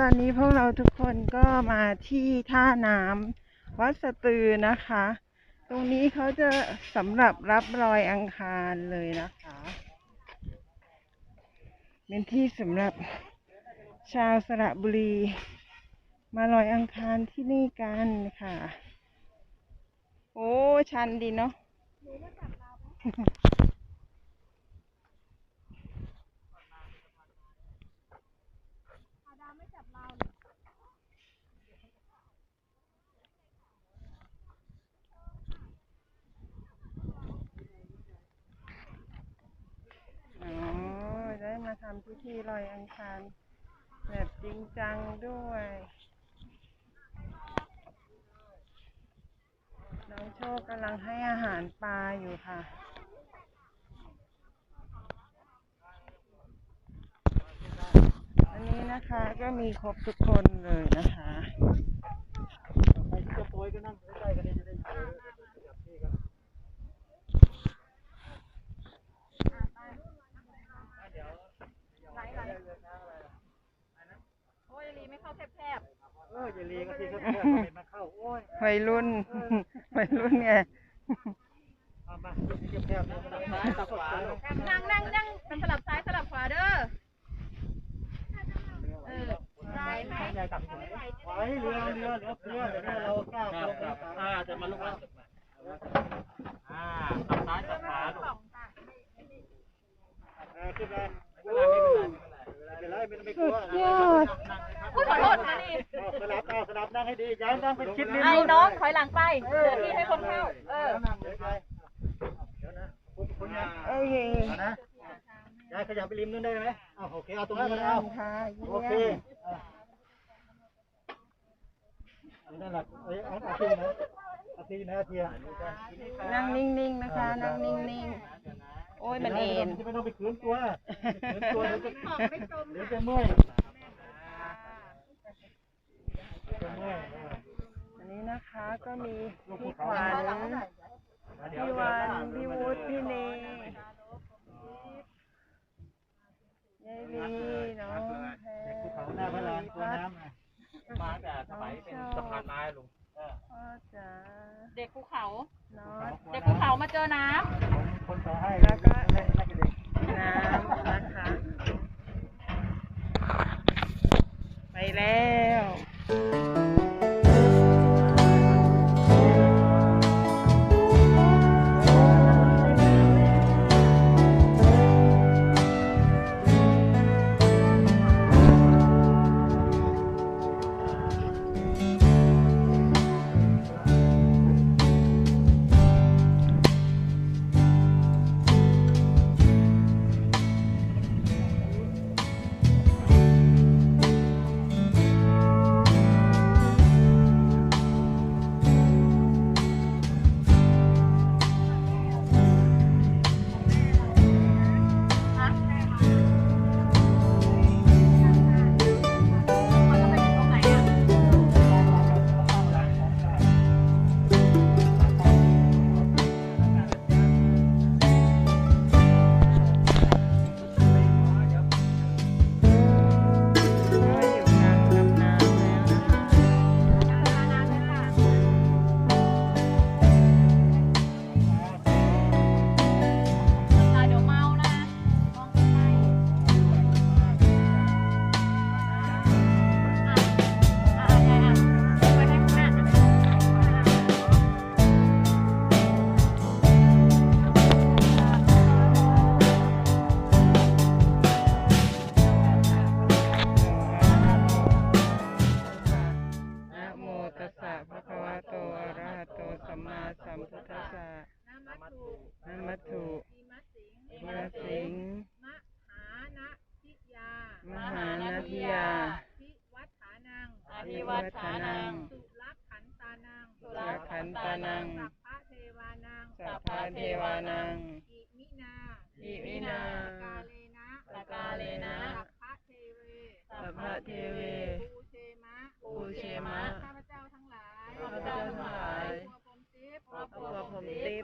ตอนนี้พวกเราทุกคนก็มาที่ท่าน้ำวัดสตือนะคะ ตรงนี้เขาจะสำหรับรับรอยอังคารเลยนะคะ เป็นที่สำหรับชาวสระบุรี มาลอยอังคารที่นี่กันค่ะ โอ้ ชันดีเนาะ อ๋อ ได้มาทำพิธีลอยอังคารแบบจริงจังด้วย น้องโชคกำลังให้อาหารปลาอยู่ค่ะอันนี้นะคะก็มีครบทุกคนเลยนะคะใครที่จะโปรยก็นั่งใกล้ๆกันเนี่ยจะได้เจอแบบนี้กันเดี๋ยว ไหนไหนโอ้ยลีไม่ เข้าแคบเอออย่าลีกันสิครับเพื่อนมาเข้าโอ้ยวัยรุ่นวัยรุ่นไงมามาที่แคบๆเนี่ยมาซ้ายตับขวาลงๆนั่งนั่งนั่งเป็นสลับซ้ายสลับขวาเด้อเออซ้ายไหมใหญ่ตับหัวไหวเรือเรือเรือเรือเดี๋ยวเราก้าวลงไปอ่าจะมาลุกแล้วอ่าตับซ้ายตับขวาลงเออขึ้นมาไม่เป็นไรไม่เป็นไรไม่เป็นไรไม่กลัว สุดยอด พูดขอโทษค่ะนี่ สลับเอาสลับนั่งให้ดีย้ายนั่งไปชิดริม ไอ้น้องถอยหลังไปเพื่อที่ให้คนเข้า เออ นั่งเลยไปเดี๋ยวนะคุณคุณนะ โอ เคเอานะยายขยับไปริมนู้นได้ไหมอ้าวโอเค เอาตรงนั้นก็ได้เยี่ยเอามค่ะเยี่โอเคยมอะเอานั่นแหละเอ้ยเอาเอาทีนะเอาทีนะเทียนั่งนิ่งๆนะคะ นั่งนิ่งๆ โอ้ยมันเอ็นไม่ต้องไปขืนตัวขืนตัวเดี๋ยวจะเดี๋ยวจะเมื่อยจะเมื่อยอันนี้นะคะก็มีพี่ขวัญพี่วันพี่วุฒิพี่เน ยายลีน้องแพรภูเขาหน้าพระลานตัวน้ำนะมาแต่สมัยเป็นสะพานไม้ลุงพ่อจ๋าเด็กภูเขา น้องเด็กภูเขามาเจอน้คนต่อให้แล้วก็เล่นเล่นกับเด็กน้ำนะคะ ไปแล้ว หานาทิยาพิวัฏฐานังอภิวัฒานัง สุรักขันตานังสุสักขันตานัง สัพพะเทวานัง สัพพะเทวานัง อิมินาอิมินา กาเลนะสกาเลนะ สัพพะเทเว สัพพะเทเวปูเชมะปูเชมะ ข้าพเจ้าทั้งหลาย ข้าพเจ้าทั้งหลายครอบครัวผมทิพย์ครอบครัวผมทิ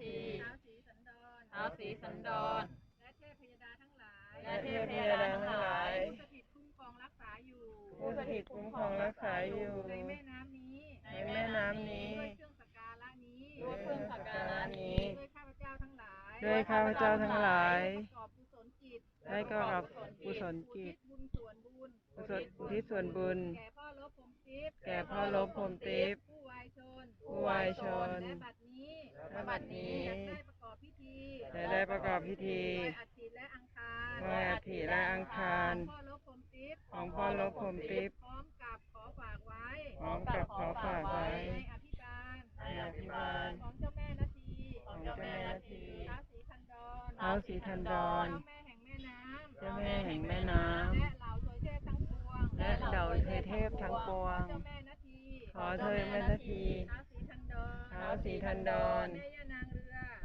ทีเจ้าแม่นนาทีท้าวศรีสันดรเท้าวศรีสันดรและเทพพยดาทั้งหลายและเทพยดาทั้งหลายผู้สถิตคุ้มครองรักษาอยู่ผู้สถิตคุ้มครองรักษาอยู่ ในแม่น้ำนี้ในแม่น้ำนี้ด้วยเครื่องสักการะนี้ด้วยเครื่องสักการะนี้ด้วยข้าพเจ้าทั้งหลายด้วยข้าพเจ้าทั้งหลายประกอบกุศลจิต ได้ก็รับกุศลอุกิทิจศบุญส่วนบุญกุศลอุทิศส่วนบุญ แก่พ่อลบผมทิพย์แก่พ่อลบพรหมทิพย์ผู้วายชนผู้วายชนและบัดนี้และบัดนี้จะได้ประกอบพิธีจะได้ประกอบพิธีไหว้อัฐิและอังคารไหว้อัฐิและอังคาร พ่อลบผมทิพย์ของพ่อลบพรหมทิพย์พร้อมกับขอฝากไว้ พร้อมกับขอฝากไว้ ในอภิบาลในอภิบาลของเจ้าแม่นาทีของเจ้าแม่นาทีท้าวศรีทันดรท้าวศรีทันดรเจ้าแม่แห่งแม่น้ำเจ้าแม่แห่งแม่น้และเหล่าทวยเทพทั้งปวงำและเหล่าเทพทั้งปวง เจ้าแม่นาทีขอเธอแม่นาทีท้าวศรีทันดรท้าวศรีทันดร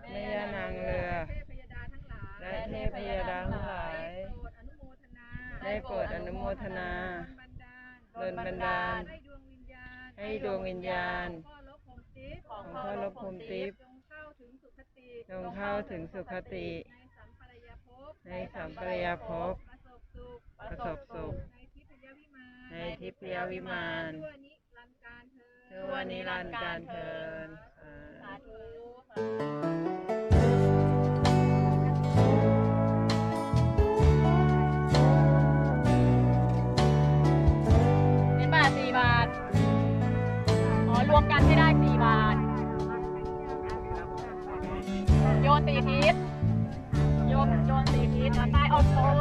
แม่ย่านางเรือแม่ย่านางเรือ เทพพยดาทั้งหลายและเทพยดาทั้งหลายได้โปรดอนุโมทนาได้โปรดอนุโมทนาดลบันดาลดลบันดาล ให้ดวงวิญญาณให้ดวงวิญญาณ ของพ่อลบพรหมทิพย์ของพ่อลบพรหมทิพย์ จงเข้าถึงสุคติ จงเข้าถึงสุคติ ในสัมภรยภพ ในสัมปรายภพประสบสุขประสบสุข ในทิพยวิมานในทิพยวิมานชั่วนิรันดร์การเธอญชั่วนิรันดร์การเทินสาธุเป็นบาทสี่บาท อ๋อ รวมกันให้ได้สี่บาท โยนสี่ทิศ ใต้ออกโต๊ะอ่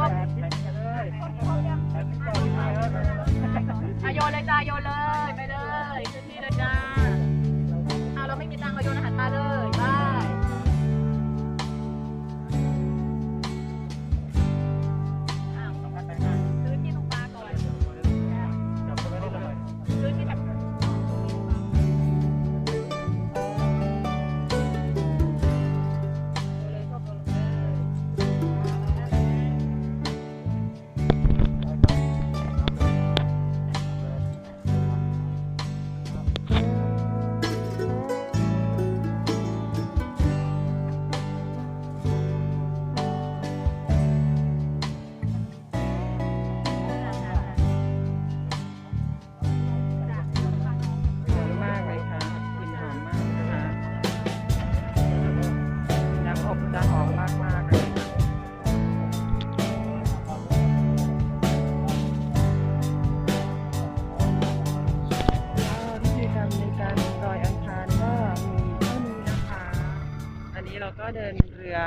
ก็เดินเรือ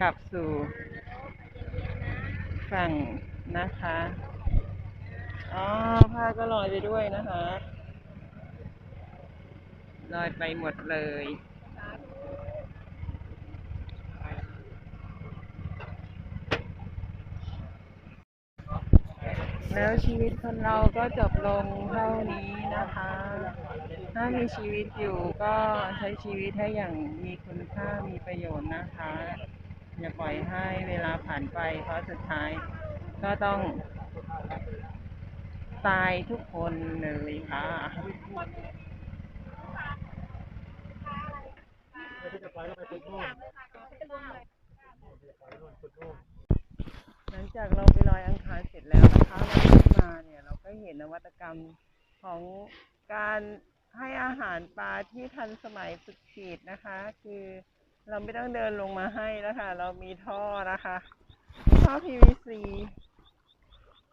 กลับสู่ฝั่งนะคะ อ๋อ ผ้าก็ลอยไปด้วยนะคะ ลอยไปหมดเลยแล้วชีวิตคนเราก็จบลงเท่านี้ นะคะ ถ้ามีชีวิตอยู่ก็ใช้ชีวิตให้อย่างมีคุณค่ามีประโยชน์นะคะ อย่าปล่อยให้เวลาผ่านไป เพราะสุดท้ายก็ต้อง ตายทุกคนเลยค่ะหลังจากเราไปลอยอังคารเสร็จแล้วนะคะเราขึ้นมาเนี่ย เราก็เห็นนวัตกรรม ของการให้อาหารปลาที่ทันสมัยฝึกฉีดนะคะ คือเราไม่ต้องเดินลงมาให้แล้วค่ะ เรามีท่อนะคะ ท่อ PVC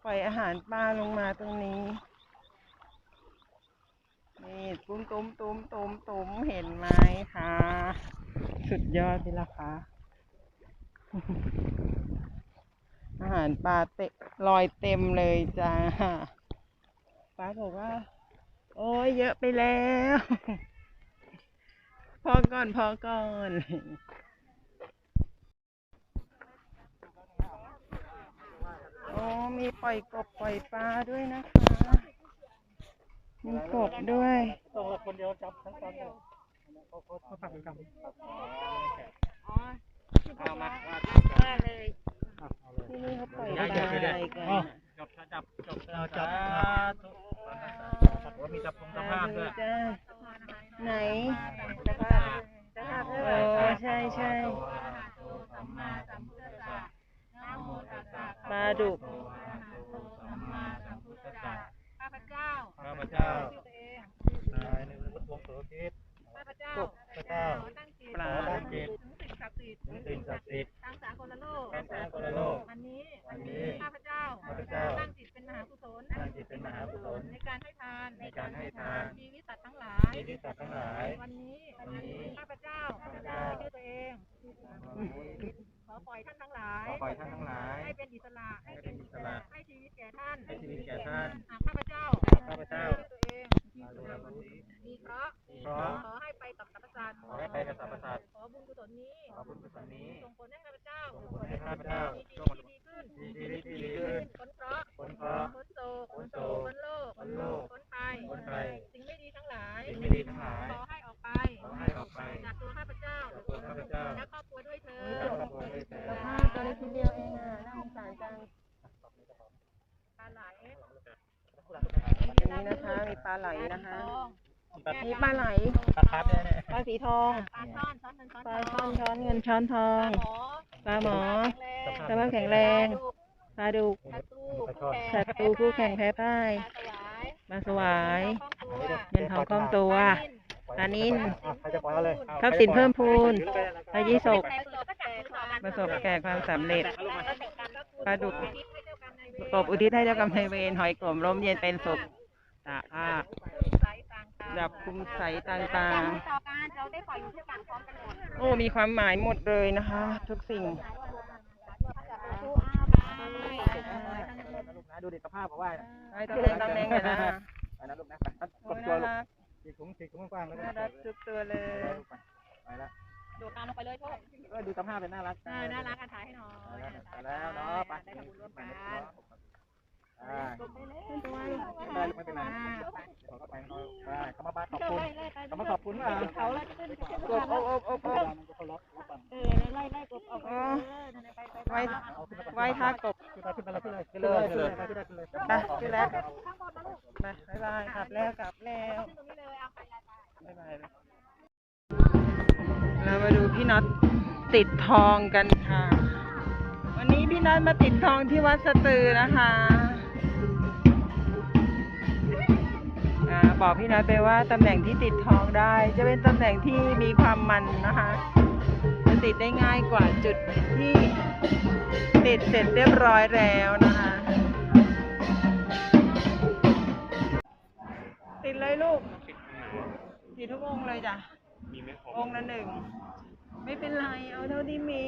ปล่อยอาหารปลาลงมาตรงนี้ นี่ตุ้มตุ้มตุ้มตุ้มตุ้มเห็นไหมคะสุดยอดดีละคะอาหารปลาเตะลอยเต็มเลยจ้า ป้าบอกว่า โอ้ยเยอะไปแล้ว พอก่อนพอก่อนโอ้มีปล่อยกบปล่อยปลาด้วยนะคะมีกบด้วยต้องเราคนเดียวจับทั้งตอนเลยเขาเขาเขาฝากกันเอามาเลยที่นี่เขาปล่อยปลาอะไรกัน จบจับจบเราจับว่ามีจับตรงสภาพด้วยจ้าไหนสภาพสภาพโอ้ใช่สัมมาสัมพุทธัสสะนะโมตัสสะปลาดุกสัมมาสัมพุทธัสสะข้าพเจ้าข้าพเจ้าชื่อตัวเองนายในพุทธวงศ์โสภิตข้าพเจ้าข้าพเจ้าขอตั้งจิตปลาขอตั้งจิตถึงสิ่ง ศักดิ์สิทธิ์ถึงสิ่งศักดิ์สิทธิ์ทางสากลโลกทางสากลโลกวันนี้วันนี้ข้าพเจ้าข้าพเจ้าตั้งจิตเป็นมหากุศลตั้งจิตเป็นมหากุศลในการให้ทานในการให้ทานชีวิตสัตว์ทั้งหลายชีวิตสัตว์ทั้งหลาย วันนี้วันนี้ข้าพเจ้าข้าพเจ้าชื่อตัวเองขอปล่อยท่านทั้งหลายขอปล่อยท่านทั้งหลาย ให้เป็นอิสระให้เป็นอิสระให้ชีวิตแก่ท่านให้ชีวิตแก่ท่านหากข้าพเจ้าข้าพเจ้าชื่อตัวเองมีเคราะห์เพราะขอให้ไปกับสรรพสัตว์ขอให้ไปกับสรรพสัตว์ขอบุญกุ ศลนี้ขอบุญกุศลนี้ ส่งผลให้ข้าพเจ้าให้ข้าพเจ้ามีชีวิตที่ดีขึ้นมีชีวิตที่ดีขึ้นพ้นเคราะห์พ้นเคราะห์พ้นโศกพ้นโศกพ้นโลกพ้นโลกพ้นภัยพ้นภัยสิ่งไม่ดีทั้งหลายสิ่งไม่ดีทั้งหลายขอให้ออกไปขอให้ออกไปจากตัวข้าพเจ้าจากตัวข้าพเจ้าและครอบครัวด้วยเถิและดครอบครัวด้วยเถิดสภาพตัวเล็กทีเดียวเองอะน่าสงสารจังปลาไหลอันนี้นะคะมีปลาไหลนะคะทอง มีปลาไหล ปลาครับเนี่ยปลาสีทอง ปลาช่อนช้อนเงินช้อนปทลาองช่อนช้อนเงินช้อนทองปลาหมอปลาหมอ สภาพแข็งแรง ปลาดุกปลาตูคู่แข่งศัตรูคู่แข่งแพ้พ่ายปลาสวายปลาสวาย เงินทองคล่องตัวปลานิ่นใครจะปล่อยเอาเลยทรัพย์สินเพิ่มพูนปลายี่สกปประสบแก่ความสำเร็จปปลาลาดุดุกกกบอุทิศให้เจ้ากรรมนายเวรหอยกลมร่มเย็นเป็นสุขตาผ้า ดับคุมใสต่างต่อการเราได้ปล่อยอยู่ที่กันพร้อมกันหมดๆ โอ้มีความหมายหมดเลยนะคะ ทุกสิ่ง ดูดิสภาพของว่าไปตำแหน่งตำแหน่งเลยนะไปนะลูกนะไปกโอ้ดยตัวน่าลูกรักฉีกถุงฉีกถุงกว้างๆแล้วก็น่ารักทุกตัวเลยไปแล้วดูตามลงไปเลยโทษก็ดูสภาพเป็นน่ารักเออน่ารักอะถ่ายให้หน่อยไปแล้วเนาะไป อ่าไม่เป็นไรขอเข้าไปหน่อยไปเขามาบ้านขอบคุณเขามาขอบคุณว่าเขาแล้วขึ้นกบอบอบอบอบเขาล็อกล็อกกันเออไล่ไล่กบออกไปไปไว้ไว้ท่ากบขึ้นไปขึ้นไปเลยขึ้นเลยขึ้นเลยขึ้นเลยขึ้นเลยไปขึ้นแล้วไปบ๊ายบายกลับแล้วกลับแล้วตรงนี้เลยเอาไปบ๊ายบายเรามาดูพี่น็อตติดทองกันค่ะ วันนี้พี่น็อตมาติดทองที่วัดสตือนะคะ บอกพี่น็อตไปว่าตำแหน่งที่ติดทองได้ จะเป็นตำแหน่งที่มีความมันนะคะจะติดได้ง่ายกว่าจุดที่ติดเสร็จเรียบร้อยแล้วนะคะ ติดเลยลูกติดทุกองค์เลยจ้ะองค์ละหนึ่ง ไม่เป็นไร เอาเท่าที่มี